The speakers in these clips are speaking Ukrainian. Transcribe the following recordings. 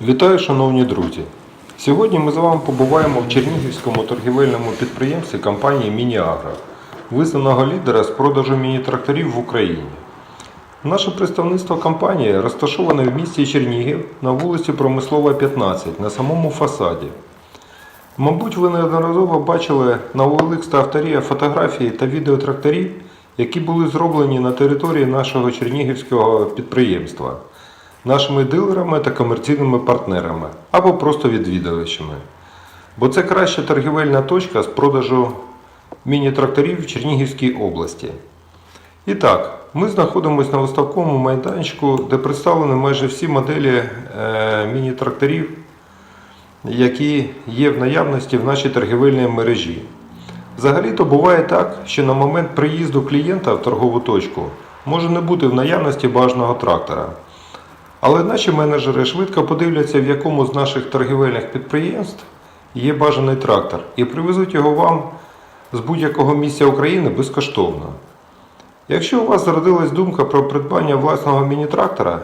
Вітаю, шановні друзі! Сьогодні ми з вами побуваємо в Чернігівському торгівельному підприємстві компанії Мініагро, визнаного лідера з продажу міні-тракторів в Україні. Наше представництво компанії розташоване в місті Чернігів на вулиці Промислова, 15 на самому фасаді. Мабуть, ви неодноразово бачили на OLX та авторія фотографії та відео тракторів, які були зроблені на території нашого чернігівського підприємства, нашими дилерами та комерційними партнерами або просто відвідувачами. Бо це краща торгівельна точка з продажу міні-тракторів в Чернігівській області. І так, ми знаходимося на виставковому майданчику, де представлені майже всі моделі е, міні-тракторів які є в наявності в нашій торгівельній мережі. Взагалі-то буває так, що на момент приїзду клієнта в торгову точку може не бути в наявності бажаного трактора. Але наші менеджери швидко подивляться, в якому з наших торгівельних підприємств є бажаний трактор, і привезуть його вам з будь-якого місця України безкоштовно. Якщо у вас зародилась думка про придбання власного міні-трактора,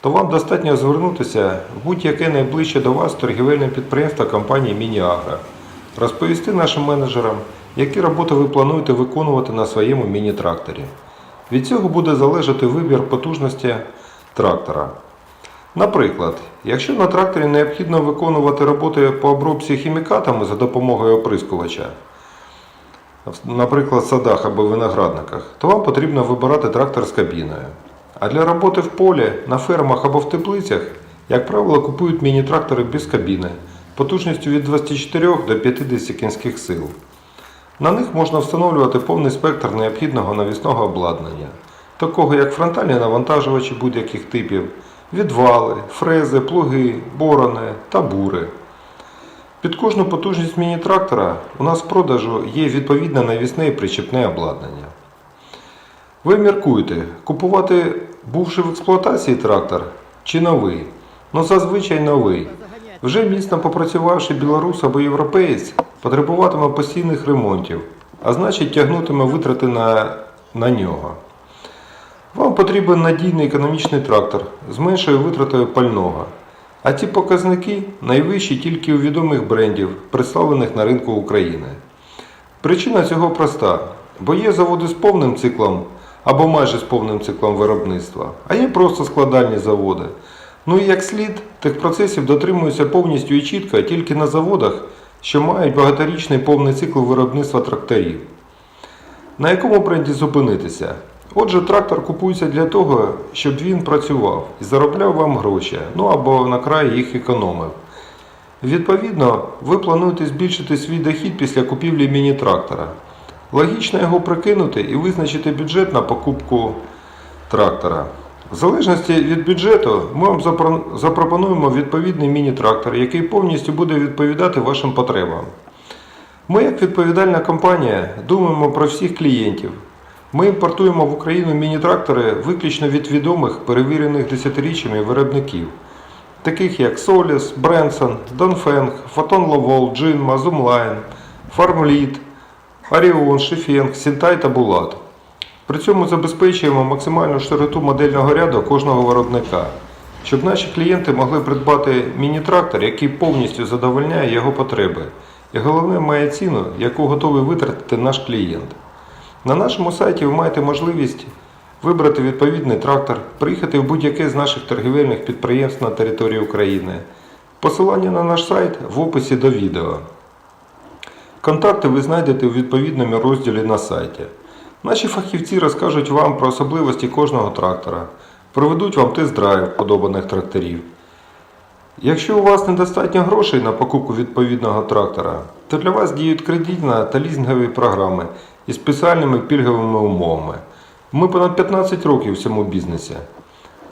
то вам достатньо звернутися в будь-яке найближче до вас торгівельне підприємство компанії Мініагро, розповісти нашим менеджерам, які роботи ви плануєте виконувати на своєму міні-тракторі. Від цього буде залежати вибір потужності трактора. Наприклад, якщо на тракторі необхідно виконувати роботи по обробці хімікатами за допомогою оприскувача, наприклад, в садах або виноградниках, то вам потрібно вибирати трактор з кабіною. А для роботи в полі, на фермах або в теплицях, як правило, купують міні-трактори без кабіни, потужністю від 24 до 50 кінських сил. На них можна встановлювати повний спектр необхідного навісного обладнання, такого як фронтальні навантажувачі будь-яких типів, відвали, фрези, плуги, борони та бури. Під кожну потужність міні-трактора у нас в продажу є відповідне навісне і причепне обладнання. Ви міркуєте, купувати бувши в експлуатації трактор чи новий? Ну зазвичай новий. Вже міцно попрацювавши білорус або європеєць, потребуватиме постійних ремонтів, а значить тягнутиме витрати на, на нього. Вам потрібен надійний економічний трактор з меншою витратою пального. А ці показники найвищі тільки у відомих брендів, представлених на ринку України. Причина цього проста, бо є заводи з повним циклом або майже з повним циклом виробництва, а є просто складальні заводи. Ну і як слід, тих процесів дотримуються повністю і чітко тільки на заводах, що мають багаторічний повний цикл виробництва тракторів. На якому бренді зупинитися? Отже, трактор купується для того, щоб він працював і заробляв вам гроші, ну або на край їх економив. Відповідно, ви плануєте збільшити свій дохід після купівлі міні-трактора. Логічно його прикинути і визначити бюджет на покупку трактора. В залежності від бюджету ми вам запропонуємо відповідний міні-трактор, який повністю буде відповідати вашим потребам. Ми, як відповідальна компанія, думаємо про всіх клієнтів. Ми імпортуємо в Україну міні-трактори виключно від відомих перевірених десятиріччями виробників, таких як Solis, Бренсон, Dongfeng, Photon Lowell, Jinma, Zoomline, Farmlead, Оріон, Шефенг, Сінтай та Булат. При цьому забезпечуємо максимальну широту модельного ряду кожного виробника, щоб наші клієнти могли придбати міні-трактор, який повністю задовольняє його потреби, і головне має ціну, яку готовий витратити наш клієнт. На нашому сайті ви маєте можливість вибрати відповідний трактор, приїхати в будь-яке з наших торгівельних підприємств на території України. Посилання на наш сайт в описі до відео. Контакти ви знайдете у відповідному розділі на сайті. Наші фахівці розкажуть вам про особливості кожного трактора, проведуть вам тест-драйв подобаних тракторів. Якщо у вас недостатньо грошей на покупку відповідного трактора, то для вас діють кредитна та лізингові програми із спеціальними пільговими умовами. Ми понад 15 років в цьому бізнесі.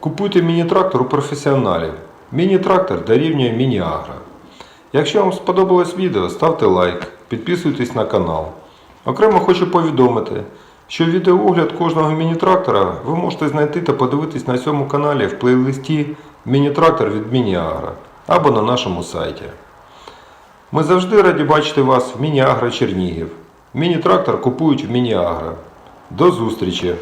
Купуйте міні-трактор у професіоналів. Міні-трактор дорівнює міні-агро. Якщо вам сподобалось відео, ставте лайк, підписуйтесь на канал. Окремо хочу повідомити, що відеоогляд кожного міні-трактора ви можете знайти та подивитись на цьому каналі в плейлисті Міні-трактор від Міні-Агро або на нашому сайті. Ми завжди раді бачити вас в Міні-Агро Чернігів. Міні-трактор купують в Міні-Агро. До зустрічі!